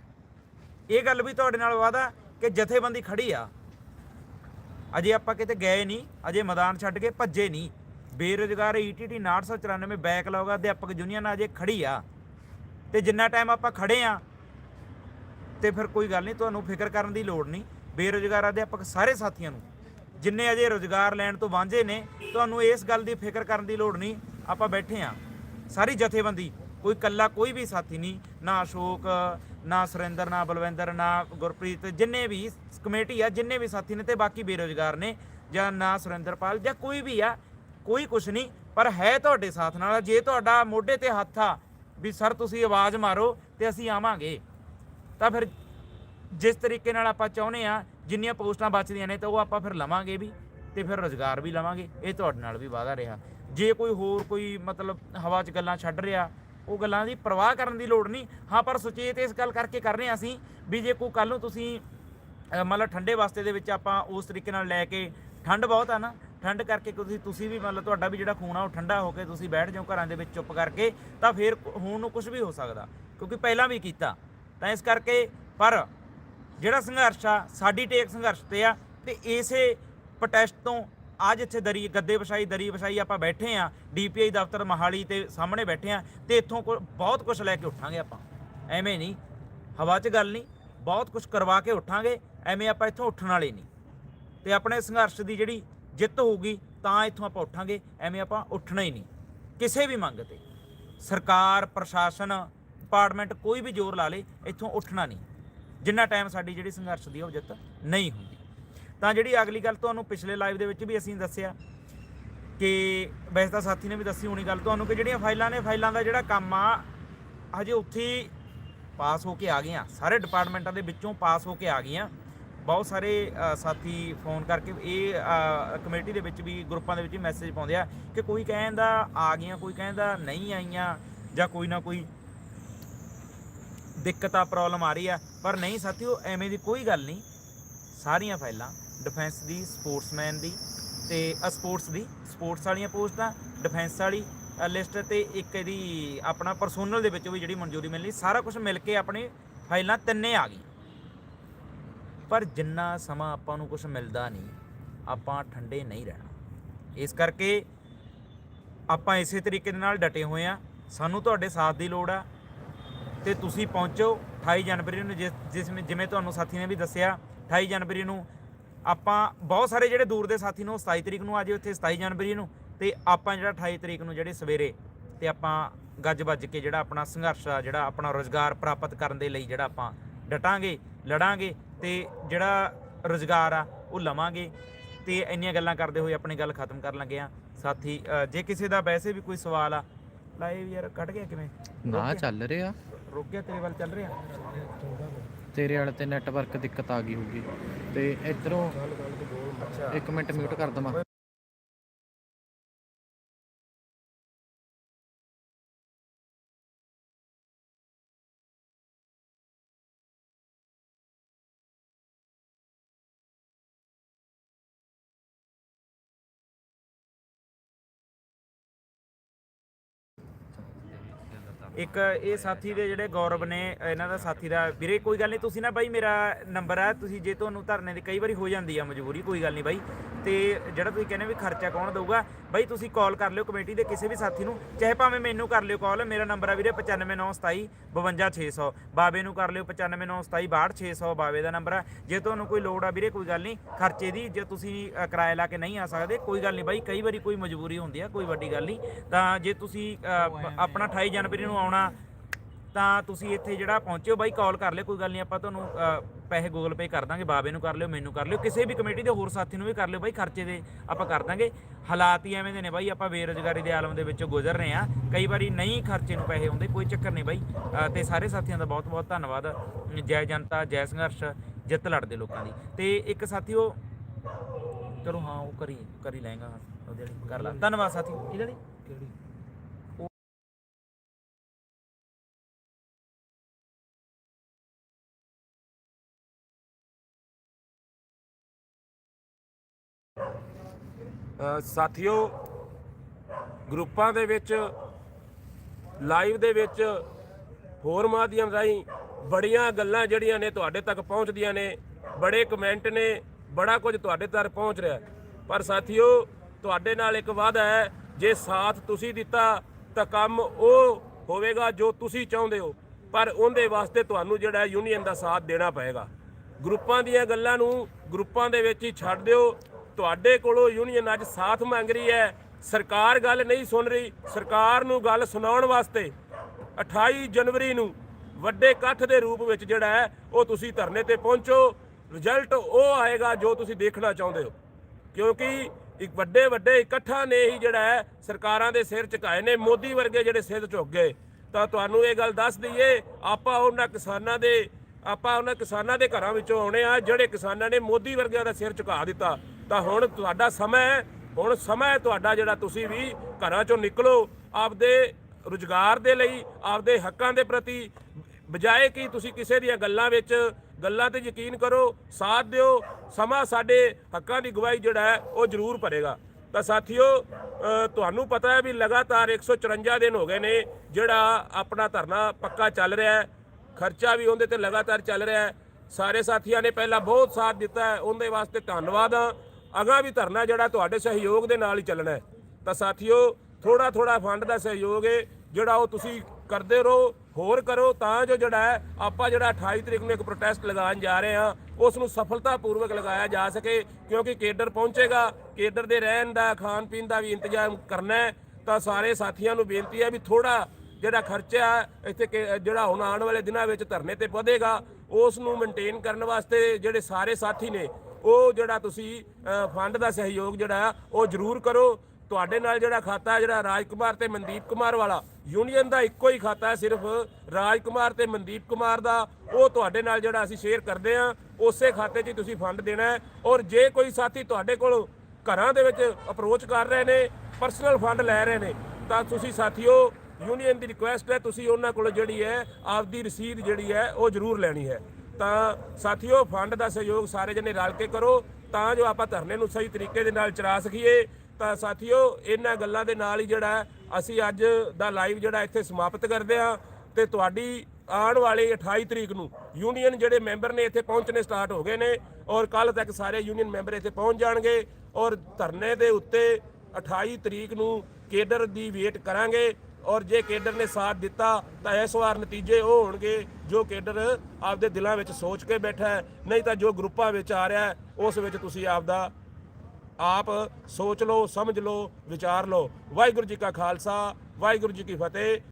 ਇਹ ਗੱਲ ਵੀ ਤੁਹਾਡੇ ਨਾਲ ਵਾਦਾ ਕਿ ਜਥੇਬੰਦੀ ਖੜੀ ਆ। ਅਜੇ ਆਪਾਂ ਕਿਤੇ ਗਏ ਨਹੀਂ, ਅਜੇ ਮੈਦਾਨ ਛੱਡ ਕੇ ਭੱਜੇ ਨਹੀਂ। ਬੇਰੁਜ਼ਗਾਰ E ਈਟੀਟੀ 994 ਬੈਕਲੌਗ ਅਧਿਆਪਕ ਯੂਨੀਅਨ ਅਜੇ ਖੜੀ ਆ। ਤੇ ਜਿੰਨਾ ਟਾਈਮ ਆਪਾਂ ਖੜੇ ਆ, ਤੇ ਫਿਰ ਕੋਈ ਗੱਲ ਨਹੀਂ, ਤੁਹਾਨੂੰ ਫਿਕਰ ਕਰਨ ਦੀ ਲੋੜ ਨਹੀਂ। ਬੇਰੁਜ਼ਗਾਰ ਅਧਿਆਪਕ ਸਾਰੇ ਸਾਥੀਆਂ ਨੂੰ, ਜਿੰਨੇ ਅਜੇ ਰੋਜ਼ਗਾਰ ਲੈਣ ਤੋਂ ਵਾਂਝੇ ਨੇ, ਤੁਹਾਨੂੰ ਇਸ ਗੱਲ ਦੀ ਫਿਕਰ ਕਰਨ ਦੀ ਲੋੜ ਨਹੀਂ। ਆਪਾਂ ਬੈਠੇ ਆ। ਸਾਰੀ ਜਥੇਬੰਦੀ, ਕੋਈ ਕੱਲਾ ਕੋਈ ਵੀ ਸਾਥੀ ਨਹੀਂ, ਨਾ ਅਸ਼ੋਕ ਨਾ ਸੁਰਿੰਦਰ, ਨਾ ਬਲਵਿੰਦਰ, ਨਾ ਗੁਰਪ੍ਰੀਤ, ਜਿੰਨੇ ਵੀ ਕਮੇਟੀ ਆ, ਜਿੰਨੇ ਵੀ ਸਾਥੀ ਨੇ ਤੇ ਬਾਕੀ ਬੇਰੁਜ਼ਗਾਰ ਨੇ, ਜਾਂ ਨਾ ਸੁਰਿੰਦਰਪਾਲ, ਜਾਂ ਕੋਈ ਵੀ ਆ, ਕੋਈ ਕੁਛ ਨਹੀਂ, ਪਰ ਹੈ ਤੁਹਾਡੇ ਸਾਥ ਨਾਲ, ਜੇ ਤੁਹਾਡਾ ਮੋਢੇ ਤੇ ਹੱਥ ਆ, ਵੀ ਸਰ ਤੁਸੀਂ ਆਵਾਜ਼ ਮਾਰੋ ਤੇ ਅਸੀਂ ਆਵਾਂਗੇ। ਤਾਂ ਫਿਰ ਜਿਸ ਤਰੀਕੇ ਨਾਲ ਆਪਾਂ ਚਾਹੁੰਦੇ ਆ, ਜਿੰਨੀਆਂ ਪੋਸਟਾਂ ਬਚਦੀਆਂ ਨੇ ਤਾਂ ਉਹ ਆਪਾਂ ਫਿਰ ਲਵਾਂਗੇ ਵੀ, ਤੇ ਫਿਰ ਰੋਜ਼ਗਾਰ ਵੀ ਲਵਾਂਗੇ, ਇਹ ਤੁਹਾਡੇ ਨਾਲ ਵੀ ਵਾਅਦਾ ਰਿਹਾ। ਜੇ ਕੋਈ ਹੋਰ ਕੋਈ ਮਤਲਬ ਹਵਾ 'ਚ ਗੱਲਾਂ ਛੱਡ ਰਿਹਾ ਉਹ ਗੱਲਾਂ ਦੀ ਪਰਵਾਹ ਕਰਨ ਦੀ ਲੋੜ ਨਹੀਂ। ਹਾਂ, ਪਰ ਸੁਚੇਤ ਇਸ ਗੱਲ ਕਰਕੇ ਕਰ ਰਹੇ ਹਾਂ ਅਸੀਂ ਵੀ ਜੇ ਕੋਈ ਕੱਲ ਨੂੰ ਤੁਸੀਂ ਮਤਲਬ ਠੰਡੇ ਵਾਸਤੇ ਦੇ ਵਿੱਚ ਆਪਾਂ ਉਸ ਤਰੀਕੇ ਨਾਲ ਲੈ ਕੇ ਠੰਡ ਬਹੁਤ ਆ ਨਾ, ਠੰਡ ਕਰਕੇ ਤੁਸੀਂ ਤੁਸੀਂ ਵੀ ਮਤਲਬ ਤੁਹਾਡਾ ਵੀ ਜਿਹੜਾ ਖੂਨ ਆ ਉਹ ਠੰਡਾ ਹੋ ਕੇ ਤੁਸੀਂ ਬੈਠ ਜਾਓ ਘਰਾਂ ਦੇ ਵਿੱਚ ਚੁੱਪ ਕਰਕੇ, ਤਾਂ ਫਿਰ ਹੁਣ ਨੂੰ ਕੁਝ ਵੀ ਹੋ ਸਕਦਾ, ਕਿਉਂਕਿ ਪਹਿਲਾਂ ਵੀ ਕੀਤਾ। ਤਾਂ ਇਸ ਕਰਕੇ, ਪਰ ਜਿਹੜਾ ਸੰਘਰਸ਼ ਆ, ਸਾਡੀ ਟੇਕ ਸੰਘਰਸ਼ ਤੇ ਆ, ਤੇ ਇਸੇ ਪ੍ਰੋਟੈਸਟ ਤੋਂ ਅੱਜ ਇੱਥੇ ਦਰੀ ਗੱਦੇ ਵਿਛਾਈ ਦਰੀ ਵਿਛਾਈ ਆਪਾਂ ਬੈਠੇ ਆ, ਡੀਪੀਆਈ ਦਫ਼ਤਰ ਮਹਾਲੀ ਤੇ ਸਾਹਮਣੇ ਬੈਠੇ ਆ ਤੇ ਇੱਥੋਂ ਕੋ- ਬਹੁਤ ਕੁਝ ਲੈ ਕੇ ਉੱਠਾਂਗੇ ਆਪਾਂ। ਐਵੇਂ ਨਹੀਂ, ਹਵਾ 'ਚ ਗੱਲ ਨਹੀਂ, ਬਹੁਤ ਕੁਝ ਕਰਵਾ ਕੇ ਉੱਠਾਂਗੇ, ਐਵੇਂ ਆਪਾਂ ਇੱਥੋਂ ਉੱਠਣ ਵਾਲੇ ਨਹੀਂ। ਤੇ ਆਪਣੇ ਸੰਘਰਸ਼ ਦੀ ਜਿਹੜੀ ਜਿੱਤ ਹੋਊਗੀ, ਤਾਂ ਇੱਥੋਂ ਆਪਾਂ ਉੱਠਾਂਗੇ, ਐਵੇਂ ਆਪਾਂ ਉੱਠਣਾ ਹੀ ਨਹੀਂ। ਕਿਸੇ ਵੀ ਮੰਗ ਤੇ। ਸਰਕਾਰ, ਪ੍ਰਸ਼ਾਸਨ ਡਿਪਾਰਟਮੈਂਟ ਕੋਈ ਵੀ ਜ਼ੋਰ ਲਾ ਲੇ, ਇੱਥੋਂ ਉੱਠਣਾ ਨਹੀਂ। ਜਿੰਨਾ ਟਾਈਮ ਸਾਡੀ ਜਿਹੜੀ ਸੰਘਰਸ਼ ਦੀ ਉਹ ਜਿੱਤ ਨਹੀਂ ਹੁੰਦੀ। ਤਾਂ ਜਿਹੜੀ ਅਗਲੀ ਗੱਲ ਤੁਹਾਨੂੰ ਪਿਛਲੇ ਲਾਈਵ ਦੇ ਵਿੱਚ ਵੀ ਅਸੀਂ ਦੱਸਿਆ ਕਿ ਵੈਸੇ ਤਾਂ ਸਾਥੀ ਨੇ ਵੀ ਦੱਸੀ ਹੋਣੀ ਗੱਲ ਤੁਹਾਨੂੰ ਕਿ ਜਿਹੜੀਆਂ ਫਾਈਲਾਂ ਨੇ, ਫਾਈਲਾਂ ਦਾ ਜਿਹੜਾ ਕੰਮ ਆ, ਹਜੇ ਉੱਥੇ ਹੀ ਪਾਸ ਹੋ ਕੇ ਆ ਗਈਆਂ। ਸਾਰੇ ਡਿਪਾਰਟਮੈਂਟਾਂ ਦੇ ਵਿੱਚੋਂ ਪਾਸ ਹੋ ਕੇ ਆ ਗਈਆਂ। ਬਹੁਤ ਸਾਰੇ ਸਾਥੀ ਫੋਨ ਕਰਕੇ ਇਹ ਕਮੇਟੀ ਦੇ ਵਿੱਚ ਵੀ ਗਰੁੱਪਾਂ ਦੇ ਵਿੱਚ ਵੀ ਮੈਸੇਜ ਪਾਉਂਦੇ ਆ ਕਿ ਕੋਈ ਕਹਿੰਦਾ ਆ ਗਈਆਂ, ਕੋਈ ਕਹਿੰਦਾ ਨਹੀਂ ਆਈਆਂ ਜਾਂ ਕੋਈ ਨਾ ਕੋਈ ਦਿੱਕਤ ਆ ਪ੍ਰੋਬਲਮ ਆ ਰਹੀ ਆ। ਪਰ ਨਹੀਂ ਸਾਥੀਓ, ਐਵੇਂ ਦੀ ਕੋਈ ਗੱਲ ਨਹੀਂ। ਸਾਰੀਆਂ ਫਾਈਲਾਂ ਡਿਫੈਂਸ ਦੀ ਸਪੋਰਟਸਮੈਨ ਦੀ ਤੇ ਸਪੋਰਟਸ ਦੀ ਸਪੋਰਟਸ ਵਾਲੀਆਂ ਪੋਸਟਾਂ ਡਿਫੈਂਸ ਵਾਲੀ ਲਿਸਟ ਤੇ ਇੱਕ ਇਹਦੀ ਆਪਣਾ ਪਰਸੋਨਲ ਦੇ ਵਿੱਚ ਵੀ ਜਿਹੜੀ ਮਨਜ਼ੂਰੀ ਮਿਲਣੀ, ਸਾਰਾ ਕੁਝ ਮਿਲ ਕੇ ਆਪਣੀ ਫਾਈਲਾਂ ਤਿੰਨੇ ਆ ਗਈਆਂ। ਪਰ ਜਿੰਨਾ ਸਮਾਂ ਆਪਾਂ ਨੂੰ ਕੁਝ ਮਿਲਦਾ ਨਹੀਂ, ਆਪਾਂ ਠੰਡੇ ਨਹੀਂ ਰਹਿਣਾ। ਇਸ ਕਰਕੇ ਆਪਾਂ ਇਸੇ ਤਰੀਕੇ ਦੇ ਨਾਲ ਡਟੇ ਹੋਏ ਆ। ਸਾਨੂੰ ਤੁਹਾਡੇ ਸਾਥ ਦੀ ਲੋੜ ਆ ਤੇ ਤੁਸੀਂ ਪਹੁੰਚੋ 28 ਜਨਵਰੀ ਨੂੰ, ਜਿਸ ਜਿਸ ਜਿਵੇਂ ਤੁਹਾਨੂੰ ਸਾਥੀ ਨੇ ਵੀ ਦੱਸਿਆ 28 ਜਨਵਰੀ ਨੂੰ ਆਪਾਂ ਬਹੁਤ ਸਾਰੇ ਜਿਹੜੇ ਦੂਰ ਦੇ ਸਾਥੀ ਨੂੰ 27 ਤਰੀਕ ਨੂੰ ਆ ਜਿਓ ਇੱਥੇ 27 ਜਨਵਰੀ ਨੂੰ। ਤੇ ਆਪਾਂ ਜਿਹੜਾ 28 ਤਰੀਕ ਨੂੰ ਜਿਹੜੇ ਸਵੇਰੇ ਤੇ ਆਪਾਂ ਗੱਜ ਵੱਜ ਕੇ ਜਿਹੜਾ ਆਪਣਾ ਸੰਘਰਸ਼ ਆ ਜਿਹੜਾ ਆਪਣਾ ਰੋਜ਼ਗਾਰ ਪ੍ਰਾਪਤ ਕਰਨ ਦੇ ਲਈ ਜਿਹੜਾ ਆਪਾਂ ਡਟਾਂਗੇ ਲੜਾਂਗੇ ਤੇ ਜਿਹੜਾ ਰੋਜ਼ਗਾਰ ਆ ਉਹ ਲਵਾਂਗੇ। ਤੇ ਇੰਨੀਆਂ ਗੱਲਾਂ ਕਰਦੇ ਹੋਏ ਆਪਣੀ ਗੱਲ ਖਤਮ ਕਰਨ ਲੱਗੇ ਆ। ਸਾਥੀ ਜੇ ਕਿਸੇ ਦਾ ਵੈਸੇ ਵੀ ਕੋਈ ਸਵਾਲ ਆ ਲਾਈਵ ਯਾਰ ਕੱਢ ਗਿਆ ਕਿਵੇਂ? ਨਾ ਚੱਲ ਰਿਹਾ। ਰੁਕ ਗਿਆ ਤੇਰੇ ਵੱਲ ਚੱਲ ਰਿਹਾ। ਤੇਰੇ ਵਾਲੇ ਤੇ ਨੈਟਵਰਕ ਦਿੱਕਤ ਆ ਗਈ ਹੋਊਗੀ। ਤੇ ਇਧਰੋਂ ਇੱਕ ਮਿੰਟ ਮਿਊਟ ਕਰ ਦਵਾਂ। ਇੱਕ ਇਹ ਸਾਥੀ ਦੇ ਜਿਹੜੇ ਗੌਰਵ ਨੇ ਇਹਨਾਂ ਦਾ ਸਾਥੀ ਦਾ। ਵੀਰੇ ਕੋਈ ਗੱਲ ਨਹੀਂ ਤੁਸੀਂ ਨਾ ਬਾਈ ਮੇਰਾ ਨੰਬਰ ਆ ਤੁਸੀਂ ਜੇ ਤੁਹਾਨੂੰ ਧਰਨੇ ਦੀ ਕਈ ਵਾਰੀ ਹੋ ਜਾਂਦੀ ਆ ਮਜਬੂਰੀ ਕੋਈ ਗੱਲ ਨਹੀਂ ਬਾਈ। ਤੇ ਜਿਹੜਾ ਤੁਸੀਂ ਕਹਿੰਦੇ ਵੀ ਖਰਚਾ ਕੌਣ ਦਊਗਾ ਬਾਈ ਤੁਸੀਂ ਕਾਲ ਕਰ ਲਿਓ ਕਮੇਟੀ ਦੇ ਕਿਸੇ ਵੀ ਸਾਥੀ ਨੂੰ ਚਾਹੇ ਭਾਵੇਂ ਮੈਨੂੰ ਕਰ ਲਿਓ ਕਾਲ। ਮੇਰਾ ਨੰਬਰ ਆ ਵੀਰੇ 95927 52600 ਬਾਬੇ ਨੂੰ ਕਰ ਲਿਓ 95927 62600 ਬਾਬੇ ਦਾ ਨੰਬਰ ਆ। ਜੇ ਤੁਹਾਨੂੰ ਕੋਈ ਲੋੜ ਆ ਵੀਰੇ ਕੋਈ ਗੱਲ ਨਹੀਂ ਖਰਚੇ ਦੀ ਜੇ ਤੁਸੀਂ ਕਿਰਾਇਆ ਲਾ ਕੇ ਨਹੀਂ ਆ ਸਕਦੇ ਕੋਈ ਗੱਲ ਨਹੀਂ ਬਾਈ ਕਈ ਵਾਰੀ ਕੋਈ ਮਜਬੂਰੀ ਹੁੰਦੀ ਆ ਕੋਈ ਵੱਡੀ ਗੱਲ ਨਹੀਂ। ਤਾਂ ਜੇ ਤੁਸੀਂ ਆਪਣਾ 28 ਜਨਵਰੀ ਨੂੰ ਆਉਣਾ ਤਾਂ ਤੁਸੀਂ ਇੱਥੇ ਜਿਹੜਾ ਪਹੁੰਚਿਓ ਬਾਈ ਕਾਲ ਕਰ ਲਿਓ ਕੋਈ ਗੱਲ ਨਹੀਂ ਆਪਾਂ ਤੁਹਾਨੂੰ ਪੈਸੇ ਗੂਗਲ ਪੇ ਕਰ ਦਾਂਗੇ ਬਾਬੇ ਨੂੰ ਕਰ ਲਿਓ ਮੈਨੂੰ ਕਰ ਲਿਓ ਕਿਸੇ ਵੀ ਕਮੇਟੀ ਦੇ ਹੋਰ ਸਾਥੀ ਨੂੰ ਵੀ ਕਰ ਲਿਓ ਬਾਈ ਖਰਚੇ ਦੇ ਆਪਾਂ ਕਰ ਦਾਂਗੇ। ਹਾਲਾਤ ਹੀ ਐਵੇਂ ਦੇ ਨੇ ਬਾਈ ਆਪਾਂ ਬੇਰੋਜ਼ਗਾਰੀ ਦੇ ਆਲਮ ਦੇ ਵਿੱਚੋਂ ਗੁਜ਼ਰ ਰਹੇ ਆ ਕਈ ਵਾਰੀ ਨਹੀਂ ਖਰਚੇ ਨੂੰ ਪੈਸੇ ਆਉਂਦੇ ਕੋਈ ਚੱਕਰ ਨਹੀਂ ਬਾਈ। ਅ, ਤੇ ਸਾਰੇ ਸਾਥੀਆਂ ਦਾ ਬਹੁਤ ਬਹੁਤ ਧੰਨਵਾਦ। ਜੈ ਜਨਤਾ ਜੈ ਸੰਘਰਸ਼ ਜਿੱਤ ਲੜਦੇ ਲੋਕਾਂ ਦੀ। ਤੇ ਇੱਕ ਸਾਥੀ ਉਹ ਚਲੋ ਹਾਂ ਉਹ ਕਰੀ ਕਰੀ ਲੈਂਗਾ ਉਹਦੇ ਲਈ ਕਰ ਲਾ। ਧੰਨਵਾਦ ਸਾਥੀ। ਇਹਦੇ ਲਈ ਅ, ਸਾਥੀਓ, ਗਰੁੱਪਾਂ ਦੇ ਵਿੱਚ, ਲਾਈਵ ਦੇ ਵਿੱਚ ਹੋਰ ਮਾਧਿਅਮ ਰਾਹੀਂ ਬੜੀਆਂ ਗੱਲਾਂ ਜਿਹੜੀਆਂ ਨੇ ਤੁਹਾਡੇ ਤੱਕ ਪਹੁੰਚਦੀਆਂ ਨੇ, ਬੜੇ ਕਮੈਂਟ ਨੇ, ਬੜਾ ਕੁਝ ਤੁਹਾਡੇ ਤੱਕ ਪਹੁੰਚ ਰਿਹਾ ਪਰ ਸਾਥੀਓ, ਤੁਹਾਡੇ ਨਾਲ ਇੱਕ ਵਾਅਦਾ ਹੈ, ਜੇ ਸਾਥ ਤੁਸੀਂ ਦਿੱਤਾ, ਤਾਂ ਕੰਮ ਉਹ ਹੋਵੇਗਾ ਜੋ ਤੁਸੀਂ ਚਾਹੁੰਦੇ ਹੋ। ਪਰ ਉਹਦੇ ਵਾਸਤੇ ਤੁਹਾਨੂੰ ਜਿਹੜਾ ਯੂਨੀਅਨ ਦਾ ਸਾਥ ਦੇਣਾ ਪਏਗਾ। ਗਰੁੱਪਾਂ ਦੀਆਂ ਗੱਲਾਂ ਨੂੰ ਗਰੁੱਪਾਂ ਦੇ ਵਿੱਚ ਹੀ ਛੱਡ ਦਿਓ ਤੁਹਾਡੇ ਕੋਲੋਂ ਯੂਨੀਅਨ ਅੱਜ ਸਾਥ ਮੰਗ ਰਹੀ ਹੈ। ਸਰਕਾਰ ਗੱਲ ਨਹੀਂ ਸੁਣ ਰਹੀ। ਸਰਕਾਰ ਨੂੰ ਗੱਲ ਸੁਣਾਉਣ ਵਾਸਤੇ 28 ਜਨਵਰੀ ਨੂੰ ਵੱਡੇ ਇਕੱਠ ਦੇ ਰੂਪ ਵਿੱਚ ਜਿਹੜਾ ਹੈ, ਉਹ ਤੁਸੀਂ ਧਰਨੇ ਤੇ ਪਹੁੰਚੋ। ਰਿਜ਼ਲਟ ਉਹ ਆਏਗਾ ਜੋ ਤੁਸੀਂ ਦੇਖਣਾ ਚਾਹੁੰਦੇ ਹੋ। ਕਿਉਂਕਿ ਇੱਕ ਵੱਡੇ ਵੱਡੇ ਇਕੱਠਾਂ ਨੇ ਹੀ ਜਿਹੜਾ ਹੈ, ਸਰਕਾਰਾਂ ਦੇ ਸਿਰ ਝੁਕਾਏ ਨੇ। ਮੋਦੀ ਵਰਗੇ ਜਿਹੜੇ ਸਿਰ ਝੁਕ ਗਏ। ਤਾਂ ਤੁਹਾਨੂੰ ਇਹ ਗੱਲ ਦੱਸ ਦਈਏ, ਆਪਾਂ ਉਹਨਾਂ ਕਿਸਾਨਾਂ ਦੇ, ਆਪਾਂ ਉਹਨਾਂ ਕਿਸਾਨਾਂ ਦੇ ਘਰਾਂ ਵਿੱਚੋਂ ਆਉਣੇ ਆ। ਜਿਹੜੇ ਕਿਸਾਨਾਂ ਨੇ ਮੋਦੀ ਵਰਗਿਆਂ ਦਾ ਸਿਰ ਝੁਕਾ ਦਿੱਤਾ। ਤਾਂ ਹੁਣ ਤੁਹਾਡਾ ਸਮਾਂ ਹੈ। ਹੁਣ ਸਮਾਂ ਹੈ ਤੁਹਾਡਾ ਜਿਹੜਾ ਤੁਸੀਂ ਵੀ ਘਰਾਂ ਚੋਂ ਨਿਕਲੋ। ਆਪਦੇ ਰੁਜ਼ਗਾਰ ਦੇ ਲਈ, ਆਪਦੇ ਹੱਕਾਂ ਦੇ ਪ੍ਰਤੀ। ਬਜਾਏ ਕਿ ਤੁਸੀਂ ਕਿਸੇ ਦੀਆਂ ਗੱਲਾਂ ਵਿੱਚ ਗੱਲਾਂ ਤੇ ਯਕੀਨ ਕਰੋ, ਸਾਥ ਦਿਓ। ਸਮਾਂ ਸਾਡੇ ਹੱਕਾਂ ਦੀ ਗਵਾਹੀ ਜਿਹੜਾ ਹੈ, ਉਹ ਜ਼ਰੂਰ ਭਰੇਗਾ। ਤਾਂ ਸਾਥੀਓ ਤੁਹਾਨੂੰ ਪਤਾ ਹੈ ਵੀ ਲਗਾਤਾਰ 154 ਦਿਨ ਹੋ ਗਏ ਨੇ, ਜਿਹੜਾ ਆਪਣਾ ਧਰਨਾ ਪੱਕਾ ਚੱਲ ਰਿਹਾ ਹੈ। ਖਰਚਾ ਵੀ ਉਹਦੇ ਤੇ ਲਗਾਤਾਰ ਚੱਲ ਰਿਹਾ ਹੈ। ਸਾਰੇ ਸਾਥੀਆਂ ਨੇ ਪਹਿਲਾਂ ਬਹੁਤ ਸਾਥ ਦਿੱਤਾ ਹੈ। ਉਹਦੇ ਵਾਸਤੇ ਧੰਨਵਾਦ ਆ ਅਗਾਂ ਵੀ ਧਰਨਾ ਜਿਹੜਾ ਤੁਹਾਡੇ ਸਹਿਯੋਗ ਦੇ ਨਾਲ ਹੀ ਚੱਲਣਾ ਹੈ। ਤਾਂ ਸਾਥੀਓ ਥੋੜਾ ਥੋੜਾ ਫੰਡ ਦਾ ਸਹਿਯੋਗ ਹੈ, ਜਿਹੜਾ ਉਹ ਤੁਸੀਂ ਕਰਦੇ ਰਹੋ, ਹੋਰ ਕਰੋ, ਤਾਂ ਜੋ ਜਿਹੜਾ ਆਪਾਂ ਜਿਹੜਾ 28 ਤਰੀਕ ਨੂੰ ਇੱਕ ਪ੍ਰੋਟੈਸਟ ਲਗਾਉਣ ਜਾ ਰਹੇ ਹਾਂ, ਉਸ ਨੂੰ ਸਫਲਤਾਪੂਰਵਕ ਲਗਾਇਆ ਜਾ ਸਕੇ, ਕਿਉਂਕਿ ਕੇਡਰ ਪਹੁੰਚੇਗਾ, ਕੇਡਰ ਦੇ ਰਹਿਣ ਦਾ, ਖਾਣ ਪੀਣ ਦਾ ਵੀ ਇੰਤਜ਼ਾਮ ਕਰਨਾ ਹੈ। ਤਾਂ ਸਾਰੇ ਸਾਥੀਆਂ ਨੂੰ ਬੇਨਤੀ ਹੈ ਵੀ ਥੋੜਾ ਜਿਹੜਾ ਖਰਚਾ ਇੱਥੇ ਕਿ- ਜਿਹੜਾ ਹੁਣ ਆਉਣ ਵਾਲੇ ਦਿਨਾਂ ਵਿੱਚ ਧਰਨੇ ਤੇ ਵਧੇਗਾ, ਉਸ ਨੂੰ ਮੇਨਟੇਨ ਕਰਨ ਵਾਸਤੇ ਜਿਹੜੇ ਸਾਰੇ ਸਾਥੀ ਨੇ ਉਹ ਜਿਹੜਾ ਤੁਸੀਂ ਫੰਡ ਦਾ ਸਹਿਯੋਗ ਜਿਹੜਾ ਉਹ ਜ਼ਰੂਰ ਕਰੋ। ਤੁਹਾਡੇ ਨਾਲ ਜਿਹੜਾ ਖਾਤਾ ਜਿਹੜਾ ਰਾਜ ਕੁਮਾਰ ਤੇ ਮਨਦੀਪ ਕੁਮਾਰ ਵਾਲਾ ਯੂਨੀਅਨ ਦਾ ਇੱਕੋ ਹੀ ਖਾਤਾ ਹੈ, ਸਿਰਫ ਰਾਜਕੁਮਾਰ ਤੇ ਮਨਦੀਪ ਕੁਮਾਰ ਦਾ। ਉਹ ਤੁਹਾਡੇ ਨਾਲ ਜਿਹੜਾ ਅਸੀਂ ਸ਼ੇਅਰ ਕਰਦੇ ਹਾਂ, ਉਸੇ ਖਾਤੇ 'ਚ ਹੀ ਤੁਸੀਂ ਫੰਡ ਦੇਣਾ ਹੈ। ਔਰ ਜੇ ਕੋਈ ਸਾਥੀ ਤੁਹਾਡੇ ਕੋਲ ਘਰਾਂ ਦੇ ਵਿੱਚ ਅਪਰੋਚ ਕਰ ਰਹੇ ਨੇ ਪਰਸਨਲ ਫੰਡ ਲੈ ਰਹੇ ਨੇ, ਤਾਂ ਤੁਸੀਂ ਸਾਥੀਓ ਯੂਨੀਅਨ ਦੀ ਰਿਕੁਐਸਟ ਹੈ, ਤੁਸੀਂ ਉਹਨਾਂ ਕੋਲ ਜਿਹੜੀ ਹੈ, ਆਪਦੀ ਰਸੀਦ ਜਿਹੜੀ ਹੈ, ਉਹ ਜ਼ਰੂਰ ਲੈਣੀ ਹੈ। ਤਾਂ ਸਾਥੀਓ ਫੰਡ ਦਾ ਸਹਿਯੋਗ ਸਾਰੇ ਜਣੇ ਰਲ ਕੇ ਕਰੋ, ਤਾਂ ਜੋ ਆਪਾਂ ਧਰਨੇ ਨੂੰ ਸਹੀ ਤਰੀਕੇ ਦੇ ਨਾਲ ਚਲਾ ਸਕੀਏ। ਤਾਂ ਸਾਥੀਓ, ਇਹਨਾਂ ਗੱਲਾਂ ਦੇ ਨਾਲ ਹੀ ਜਿਹੜਾ ਅਸੀਂ ਅੱਜ ਦਾ ਲਾਈਵ ਜਿਹੜਾ ਇੱਥੇ ਸਮਾਪਤ ਕਰਦੇ ਹਾਂ। ਤੇ ਤੁਹਾਡੀ ਆਉਣ ਵਾਲੀ 28 ਤਰੀਕ ਨੂੰ ਯੂਨੀਅਨ ਜਿਹੜੇ ਮੈਂਬਰ ਨੇ ਇੱਥੇ ਪਹੁੰਚਣੇ ਸਟਾਰਟ ਹੋ ਗਏ ਨੇ ਔਰ ਕੱਲ ਤੱਕ ਸਾਰੇ ਯੂਨੀਅਨ ਮੈਂਬਰ ਇੱਥੇ ਪਹੁੰਚ ਜਾਣਗੇ ਔਰ ਧਰਨੇ ਦੇ ਉੱਤੇ 28 ਤਰੀਕ ਨੂੰ ਕੇਡਰ ਦੀ ਵੇਟ ਕਰਾਂਗੇ। ਔਰ ਜੇ ਕੇਡਰ ਨੇ ਸਾਥ ਦਿੱਤਾ ਤਾਂ ਇਸ ਵਾਰ ਨਤੀਜੇ ਉਹ ਹੋਣਗੇ ਜੋ ਕੇਡਰ ਆਪਦੇ ਦਿਲਾਂ ਵਿੱਚ ਸੋਚ ਕੇ ਬੈਠਾ ਹੈ। ਨਹੀਂ ਤਾਂ ਜੋ ਗਰੁੱਪਾਂ ਵਿੱਚ ਆ ਰਿਹਾ ਉਸ ਵਿੱਚ ਤੁਸੀਂ ਆਪਦਾ ਆਪ ਸੋਚ ਲਓ, ਸਮਝ ਲਓ, ਵਿਚਾਰ ਲਓ। ਵਾਹਿਗੁਰੂ ਜੀ ਕਾ ਖਾਲਸਾ, ਵਾਹਿਗੁਰੂ ਜੀ ਕੀ ਫਤਿਹ।